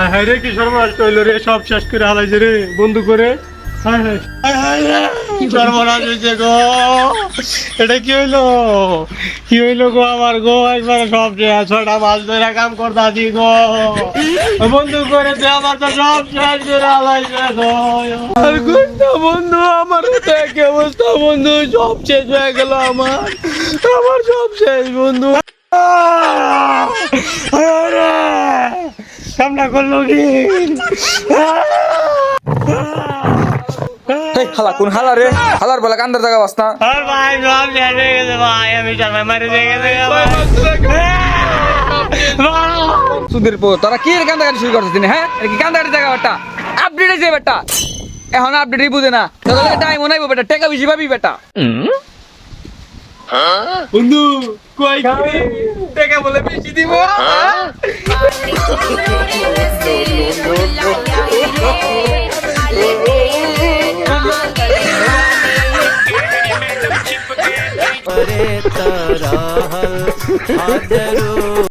হায় কি সর্বনাশ হইল রে সব শেষ করে হালাইছে রে, বন্ধু করে। হায় হায় হায় হায় হয়েছে গো কি হইল? কি হইল গো আমার গো? ছটা মাছ ধরে কাম গো। বন্ধু করে আমার তো সব বন্ধু, আমার অবস্থা বন্ধু, সব শেষ হয়ে গেল আমার। আমার সব শেষ বন্ধু। সামনা করল কি? এই হালা কোন হালা রে? হালার বেলা কান্দার জায়গা বাস না। আর ভাই সব শেষ হয়ে গেছে ভাই আমি চার মারি দিয়ে গেছে সুধীর পো তোরা কি কান্দা কাটি শুরু করছিস হ্যাঁ? কি কান্দা কাটি জায়গা বেটা? আপডেট আছে বেটা। এখন আপডেটই বুঝে না। তোদের টাইম বেটা টাকা বেশি পাবি বেটা। বন্ধু কই খাবি টাকা বলে বেশি দিব। परे तरह आदरू